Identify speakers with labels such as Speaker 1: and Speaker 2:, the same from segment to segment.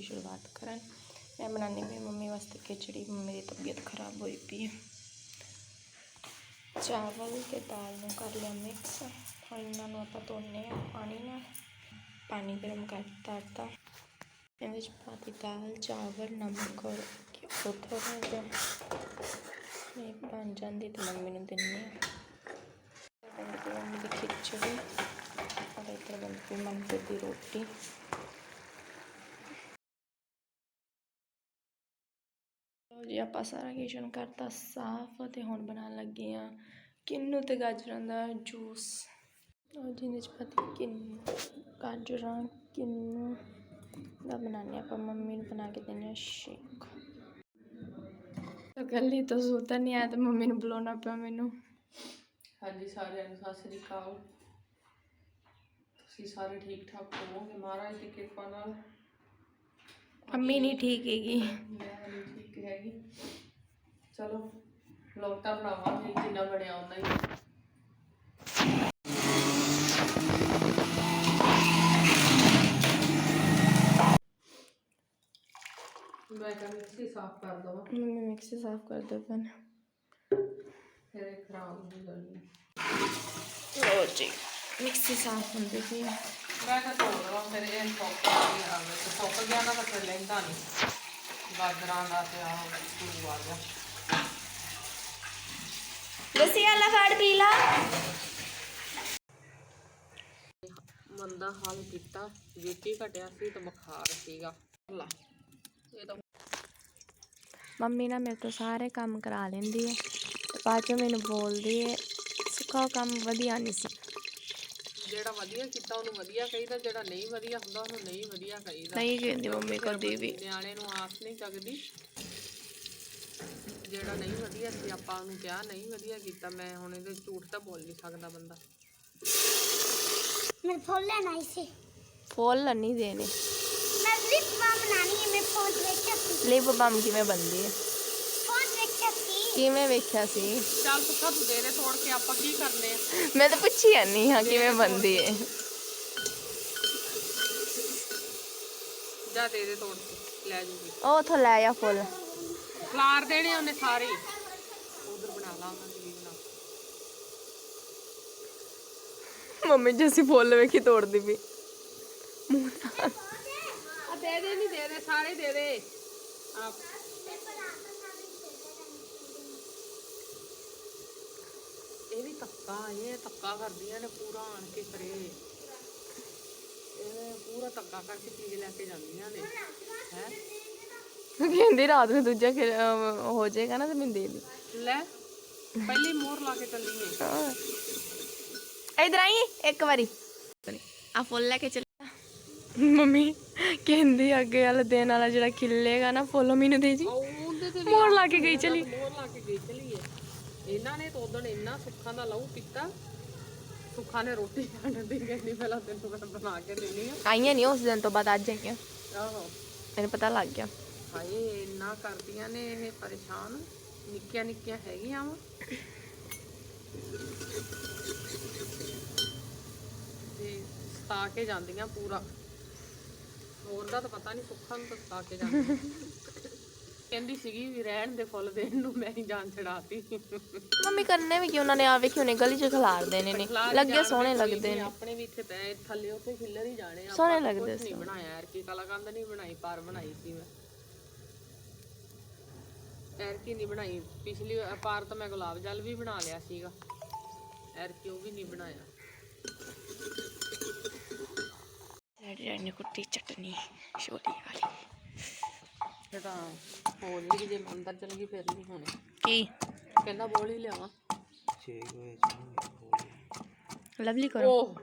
Speaker 1: ਦੀ ਸ਼ੁਰੂਆਤ ਕਰਨ। ਮੈਂ ਬਣਾਉਣੀ ਪਈ ਮੰਮੀ ਵਾਸਤੇ ਖਿਚੜੀ, ਮੰਮੀ ਦੀ ਤਬੀਅਤ ਖਰਾਬ ਹੋਈ ਪਈ ਹੈ। ਚਾਵਲ ਤੇ ਦਾਲ ਨੂੰ ਕਰ ਲਿਆ ਮਿਕਸ ਹੁਣ ਇਹਨਾਂ ਨੂੰ ਆਪਾਂ ਧੋਣੇ ਆ ਪਾਣੀ ਨਾਲ। ਪਾਣੀ ਗਰਮ ਕਰ ਦਿੱਤਾ ਇਹਦੇ ਵਿੱਚ ਪਾਤੀ ਦਾਲ, ਚਾਵਲ, ਨਮਕ ਔਰ ਘਿਓ। ਥੋੜ੍ਹਾ ਜਿਹਾ ਇਹ ਬਣ ਜਾਂਦੀ ਤੇ ਮੰਮੀ ਨੂੰ ਦਿੰਨੀ ਆ ਮੰਮੀ ਦੀ ਖਿਚੜੀ। ਔਰ ਇੱਧਰ ਬਣਦੀ ਪਈ ਮੰਮੀ ਦੀ ਰੋਟੀ। ਜੀ ਆਪਾਂ ਸਾਰਾ ਕਿਚਨ ਕਰਤਾ, ਸਾਫ਼ ਤੇ ਹੁਣ ਬਣਾਉਣ ਲੱਗੇ ਆ ਕਿੰਨੂ ਤੇ ਗਾਜਰਾਂ ਦਾ ਜੂਸ। ਔਰ ਜਿਹਦੇ ਚ ਪਤਾ ਕਿੰਨੂ, ਗਾਜਰਾਂ ਕਿੰਨੂ ਦਾ ਬਣਾਉਂਦੇ ਆਪਾਂ, ਮੰਮੀ ਨੂੰ ਬਣਾ ਕੇ ਦਿੰਦੇ ਆ ਸ਼ੇਕ। ਤਾਂ ਗੱਲੀ ਤਾਂ ਸੁਤਾ ਨਹੀਂ ਆਇਆ ਤੇ ਮੰਮੀ ਨੂੰ ਬੁਲਾਉਣਾ ਪਿਆ ਮੈਨੂੰ।
Speaker 2: ਹਾਂਜੀ, ਸਾਰਿਆਂ ਨੂੰ ਸਤਿ ਸ੍ਰੀ ਅਕਾਲ। ਤੁਸੀਂ ਸਾਰੇ ਠੀਕ ਠਾਕ ਹੋਵੋਗੇ? ਮਹਾਰਾਜ ਦੀ ਕਿਰਪਾ ਨਾਲ।
Speaker 1: ਮੰਮੀ ਨਹੀਂ ਠੀਕ ਹੈਗੀ।
Speaker 2: ਠੀਕ ਹੈਗੀ ਚਲੋ ਵਲੌਗ ਤਾਂ ਬਣਾਵਾਂਗੇ ਜਿੰਨਾ ਬਣਿਆ ਉਹਨਾਂ ਹੀ। ਮੈਂ ਤਾਂ ਮਿਕਸੀ ਸਾਫ਼ ਕਰ ਦਵਾਂ।
Speaker 1: ਮੰਮੀ ਮਿਕਸੀ ਸਾਫ਼ ਕਰ ਦੇ ਪੈਨ
Speaker 2: ਫਿਰ ਇਹ ਖਰਾਬ ਹੋ ਜਾਣੀ
Speaker 1: ਲੋ ਜੀ ਮਿਕਸੀ ਸਾਫ਼ ਹੁੰਦੀ ਹੈ।
Speaker 2: ਮੈਂ ਤਾਂ ਧੋ ਦਵਾਂ ਫਿਰ ਇਹ ਸੁੱਕ ਗਿਆ ਆਵੇ ਤੇ ਸੁੱਕ ਗਿਆ ਨਾ ਤਾਂ ਫਿਰ ਲੈਂਦਾ ਨਹੀਂ ਗਾਜਰਾਂ ਦਾ ਤੇ ਆਹ ਤੂੰ ਆ ਗਿਆ।
Speaker 1: ਦਸੀ ਆਲਾ ਫੜ ਪੀ ਲਾ।
Speaker 2: ਮੰਦਾ ਹਾਲ ਕੀਤਾ ਬੀਪੀ ਘਟਿਆ ਸੀ ਤੇ ਬੁਖਾਰ ਸੀਗਾ। ਲਾ ਇਹ ਤਾਂ
Speaker 1: ਮੰਮੀ ਨਾ ਮੇਰੇ ਤੋਂ ਸਾਰੇ ਕੰਮ ਕਰਾ ਲੈਂਦੀ ਹੈ ਤੇ ਬਾਅਦ ਚੋਂ ਮੈਨੂੰ ਬੋਲਦੀ ਹੈ ਸੁੱਕਾ ਕੰਮ ਵਧੀਆ ਨਹੀਂ ਸੀ।
Speaker 2: ਜਿਹੜਾ ਵਧੀਆ ਕੀਤਾ ਉਹਨੂੰ ਵਧੀਆ ਕਹੀਦਾ ਜਿਹੜਾ ਨਹੀਂ ਵਧੀਆ ਹੁੰਦਾ ਉਹਨੂੰ ਨਹੀਂ ਵਧੀਆ ਕਹੀਦਾ।
Speaker 1: ਨਹੀਂ ਕਹਿੰਦੀ ਮੰਮੀ ਕਦੀ ਵੀ।
Speaker 2: ਨਿਆਣੇ ਨੂੰ ਆਸ ਨਹੀਂ ਜਗਦੀ ਜਿਹੜਾ ਨਹੀਂ ਵਧੀਆ ਸੀ ਆਪਾਂ ਉਹਨੂੰ ਕਿਹਾ ਨਹੀਂ ਵਧੀਆ ਕੀਤਾ ਮੈਂ ਹੁਣ ਇਹਦੇ ਝੂਠ ਤਾਂ ਬੋਲ ਨਹੀਂ ਸਕਦਾ ਬੰਦਾ।
Speaker 3: ਮੈਂ ਫੁੱਲ ਲੈਣਾ ਸੀ।
Speaker 1: ਫੁੱਲ ਨਹੀਂ ਦੇਣੇ।
Speaker 3: ਮੈਂ ਲਿਪ ਬਾਮ ਬਣਾਣੀ ਹੈ ਮੈਂ ਫੁੱਲ ਵਿੱਚ
Speaker 1: ਲਿਪ ਬਾਮ ਕਿਵੇਂ ਬਣਦੀ ਹੈ? ਕਿਵੇਂ ਵੇਖਿਆ ਸੀ?
Speaker 2: ਚੱਲ ਤੂੰ ਤੂੰ ਦੇ ਦੇ ਤੋੜ ਕੇ ਆਪਾਂ ਕੀ ਕਰਨੇ ਆ?
Speaker 1: ਮੈਂ ਤਾਂ ਪੁੱਛੀ ਜਾਂਦੀ ਹਾਂ ਕਿਵੇਂ ਬੰਦੀ ਹੈ
Speaker 2: ਜਾ ਦੇ ਦੇ ਤੋੜ ਕੇ ਲੈ ਜੂਗੀ।
Speaker 1: ਉਹ ਉਥੋਂ ਲੈ ਆ ਫੁੱਲ।
Speaker 2: ਖਲਾਰ ਦੇਣੇ ਉਹਨੇ ਸਾਰੇ। ਉਧਰ ਬਣਾ ਲਾ ਉਹਨਾਂ ਦੀ ਵੀ ਬਣਾ।
Speaker 1: ਮੰਮੀ ਜਿਸੀ ਫੁੱਲ ਵੇਖੀ ਤੋੜਦੀ ਵੀ
Speaker 2: ਆ ਦੇ ਦੇ ਨਹੀਂ ਦੇ ਦੇ ਸਾਰੇ ਦੇ ਦੇ। ਆ ਇਹ ਵੀ ਧੱਕਾ ਇਹ ਧੱਕਾ ਕਰਦੀਆਂ ਨੇ ਪੂਰਾ ਆਣ ਕੇ ਕਰੇ ਇਹ ਪੂਰਾ ਧੱਕਾ ਕਰਕੇ ਚੀਜ਼ ਲੈ ਕੇ ਜਾਂਦੀਆਂ ਨੇ। ਹੈ?
Speaker 1: ਕਹਿੰਦੀ ਰਾਤ ਨੂੰ ਦੂਜਾ ਅਹ ਹੋ ਜਾਏਗਾ ਨਾ ਤੇ ਮੈਨੂੰ ਦੇ ਦੇ
Speaker 2: ਲੈ ਪਹਿਲੀ ਮੋਹਰ ਲਾ ਕੇ ਚੱਲੀਏ
Speaker 1: ਇਧਰ ਆਈ ਇੱਕ ਵਾਰੀ। ਆ ਫੁੱਲ ਲੈ ਕੇ ਚੱਲ। ਮੰਮੀ ਕਹਿੰਦੀ ਅੱਗੇ ਵਾਲਾ ਦਿਨ ਵਾਲਾ ਜਿਹੜਾ ਖਿੱਲੇਗਾ ਨਾ ਫੁੱਲ ਮੈਨੂੰ ਦੇ ਜੀ।
Speaker 2: ਉਹਦੇ ਤੇ
Speaker 1: ਮੋੜ ਲਾ ਕੇ ਗਈ ਚਲੀ।
Speaker 2: ਮੋਹਰ ਲਾ ਕੇ ਗਈ ਚਲੀਏ ਇਹਨਾਂ ਨੇ ਤਾਂ ਉਦੋਂ ਇੰਨਾ ਸੁੱਖਾਂ ਦਾ ਲਹੂ ਪੀਤਾ। ਸੁੱਖਾਂ ਨੇ ਰੋਟੀ ਖਾਣ ਦੀ ਕਹਿੰਦੀ ਪਹਿਲਾਂ ਤੈਨੂੰ ਮੈਂ ਬਣਾ ਕੇ ਦੇਣੀ ਆ।
Speaker 1: ਆਈਆਂ ਨਹੀਂ ਉਸ ਦਿਨ ਤੋਂ ਬਾਅਦ ਅੱਜ ਆਈਆਂ।
Speaker 2: ਆਹੋ।
Speaker 1: ਮੈਨੂੰ ਪਤਾ ਲੱਗ ਗਿਆ।
Speaker 2: ਹਾਏ ਇੰਨਾ ਕਰਦੀਆਂ ਨੇ ਇਹ ਪਰੇਸ਼ਾਨ। ਨਿੱਕੀਆਂ ਨਿੱਕੀਆਂ ਹੈਗੀਆਂ ਵਾ। ਤੇ ਸਤਾ ਕੇ ਜਾਂਦੀਆਂ ਪੂਰਾ। ਹੋਰ ਦਾ ਤਾਂ ਪਤਾ ਨਹੀਂ ਸੁੱਖਾਂ ਨੂੰ ਤਾਂ ਸਤਾ ਕੇ ਜਾਂਦੀਆਂ। ਕਹਿੰਦੀ ਸੀਗੀ ਵੀ ਰਹਿਣ ਦੇ ਫੁੱਲ ਦੇਣ ਨੂੰ ਮੈਂ ਹੀ ਜਾਨ ਛਡਾਤੀ
Speaker 1: ਮੰਮੀ ਕਰਨੇ ਵੀ ਕਿ ਉਹਨਾਂ ਨੇ ਆ ਵੇਖੀ ਉਹਨੇ ਗਲੀ 'ਚ ਖਿਲਾਰ ਦੇਣੇ ਨੇ। ਲੱਗੇ ਸੋਹਣੇ ਲੱਗਦੇ ਨੇ।
Speaker 2: ਆਪਣੇ ਵੀ ਇੱਥੇ ਪੈ ਥੱਲੇ ਉੱਥੇ ਖਿੱਲਰ ਹੀ ਜਾਣੇ ਆ
Speaker 1: ਸੋਹਣੇ ਲੱਗਦੇ
Speaker 2: ਨਹੀਂ ਬਣਾਇਆ ਯਾਰ ਕੀ ਕਲਾਕੰਦ ਨਹੀਂ ਬਣਾਈ ਪਰ ਬਣਾਈ ਸੀ ਮੈਂ। ਐਰ ਕੀ ਨਹੀਂ ਬਣਾਈ ਪਿਛਲੀ ਪਾਰ ਤਾਂ ਮੈਂ ਗੁਲਾਬ ਜਲ ਵੀ ਬਣਾ ਲਿਆ ਸੀਗਾ। ਐਰ ਕੀ ਉਹ ਵੀ ਨਹੀਂ ਬਣਾਇਆ।
Speaker 1: ਡੈਡੀ ਨੇ ਕੁੱਟੀ ਚਟਨੀ ਛੋਟੀ ਵਾਲੀ।
Speaker 2: ਹੋ ਜੇ ਮੈਂ ਅੰਦਰ ਚਲ ਗਈ ਫਿਰ ਨਹੀਂ ਹੋਣੀ।
Speaker 1: ਕੀ?
Speaker 2: ਕਹਿੰਦਾ ਬੋਲ ਹੀ ਲਿਆਵਾਂ।
Speaker 1: ਲਵਲੀ ਕਰੋ।
Speaker 2: ਉਹ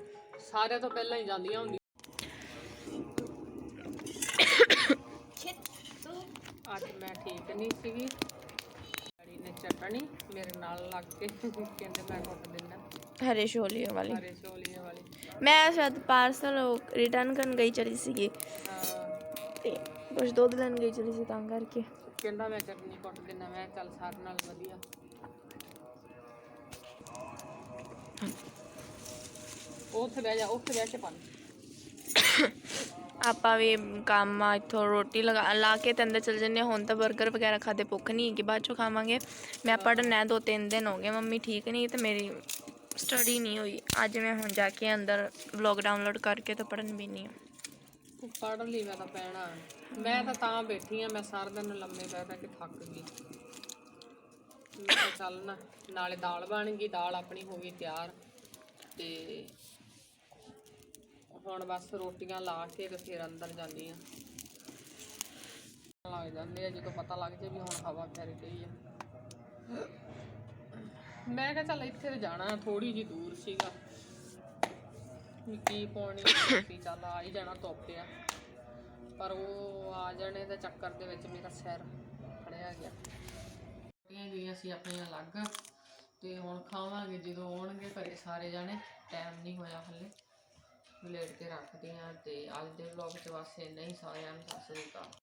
Speaker 2: ਸਾਰਿਆਂ ਤੋਂ ਪਹਿਲਾਂ ਹੀ ਜਾਂਦੀਆਂ ਹੁੰਦੀਆਂ। ਅੱਜ ਮੈਂ ਠੀਕ ਨਹੀਂ ਸੀਗੀ। ਡੈਡੀ ਨੇ ਚਟਣੀ ਮੇਰੇ ਨਾਲ ਲੱਗ ਕੇ ਕਹਿੰਦੇ ਮੈਂ ਕੁੱਟ ਦਿੰਦਾ।
Speaker 1: ਹਰੇ ਛੋਲੇ ਵਾਲੀ।
Speaker 2: ਹਰੇ ਛੋਲੀਆਂ ਵਾਲੀ।
Speaker 1: ਮੈਂ ਸ਼ਾਇਦ ਪਾਰਸਲ ਰਿਟਰਨ ਕਰਨ ਗਈ ਚਲੀ ਸੀਗੀ।
Speaker 2: ਹਾਂ,
Speaker 1: ਤੇ ਕੁਝ ਦੁੱਧ ਲੈਣ ਗਈ ਚਲੀ ਸੀ ਤਾਂ ਕਰਕੇ।
Speaker 2: ਕਹਿੰਦਾ ਮੈਂ ਚਟਨੀ ਕੁੱਟ ਦਿੰਦਾ ਮੈਂ ਚੱਲ ਸਾਰ ਨਾਲ ਵਧੀਆ। ਉੱਥੇ ਬਹਿ ਜਾ ਉੱਥੇ ਬਹਿ ਕੇ ਪਾ
Speaker 1: ਆਪਾਂ ਵੀ ਕੰਮ ਆ ਇੱਥੋਂ ਰੋਟੀ ਲਗਾ ਲਾ ਕੇ ਤੇ ਅੰਦਰ ਚਲ ਜੰਨੇ ਹੁਣ ਤਾਂ 버ਗਰ ਵਗੈਰਾ ਖਾਦੇ ਭੁੱਖ ਨਹੀਂ ਹੈਗੀ ਬਾਅਦ ਚੋਂ ਖਾਵਾਂਗੇ। ਮੈਂ ਪੜ੍ਹਨਾ ਹੈ, ਦੋ ਤਿੰਨ ਦਿਨ ਹੋ ਗਏ ਮੰਮੀ ਠੀਕ ਨਹੀਂ ਤੇ ਮੇਰੀ ਸਟੱਡੀ ਨਹੀਂ ਹੋਈ। ਅੱਜ ਮੈਂ ਹੁਣ ਜਾ ਕੇ ਅੰਦਰ ਵਲੌਗ ਡਾਊਨਲੋਡ ਕਰਕੇ ਤੇ ਪੜ੍ਹਨ ਵੀ ਨਹੀਂ
Speaker 2: ਪੜ ਲਈ ਮੈਂ ਤਾਂ ਪੈਣਾ। ਮੈਂ ਤਾਂ ਤਾਂ ਬੈਠੀ ਆ, ਮੈਂ ਸਾਰਾ ਦਿਨ ਲੰਮੇ ਪੈ ਪੈ ਕੇ ਥੱਕ ਗਈ। ਮੈਂ ਕਿਹਾ ਚੱਲ ਨਾ, ਨਾਲੇ ਦਾਲ ਬਣ ਗਈ, ਦਾਲ ਆਪਣੀ ਹੋ ਗਈ ਤਿਆਰ। ਤੇ ਹੁਣ ਬਸ ਰੋਟੀਆਂ ਲਾ ਕੇ ਤੇ ਫਿਰ ਅੰਦਰ ਜਾਂਦੀ ਆ। ਲੱਗ ਜਾਂਦੇ ਆ, ਜਦੋਂ ਪਤਾ ਲੱਗ ਜੇ ਵੀ ਹੁਣ ਹਵਾ ਫੈਰ ਗਈ ਆ। ਮੈਂ ਕਿਹਾ ਚੱਲ ਇੱਥੇ ਤੇ ਜਾਣਾ ਥੋੜੀ ਜੀ ਦੂਰ ਸੀਗਾ। ਕੀ ਪਾਉਣੀ ਸੀ ਚੱਲ ਆ ਹੀ ਜਾਣਾ ਤੋਪਿਆ ਪਰ ਉਹ ਆ ਜਾਣੇ ਦੇ ਚੱਕਰ ਦੇ ਵਿੱਚ ਮੇਰਾ ਸਿਰ ਫੜਿਆ ਗਿਆ। ਇਹ ਗਈਆਂ ਸੀ ਆਪਣੀਆਂ ਅਲੱਗ, ਤੇ ਹੁਣ ਖਾਵਾਂਗੇ। ਜਦੋਂ ਆਉਣਗੇ ਘਰੇ ਸਾਰੇ ਜਾਣੇ ਟਾਈਮ ਨਹੀਂ ਹੋਇਆ ਹਲੇ। ਲੇਟ ਕੇ ਰੱਖਦੇ ਆ ਤੇ ਅੱਜ ਦੇ ਵਲੌਗ 'ਚ ਵਾਸਤੇ ਨਹੀਂ ਸਾਰਿਆਂ ਨੂੰ ਸਤਿ ਸ੍ਰੀ ਅਕਾਲ।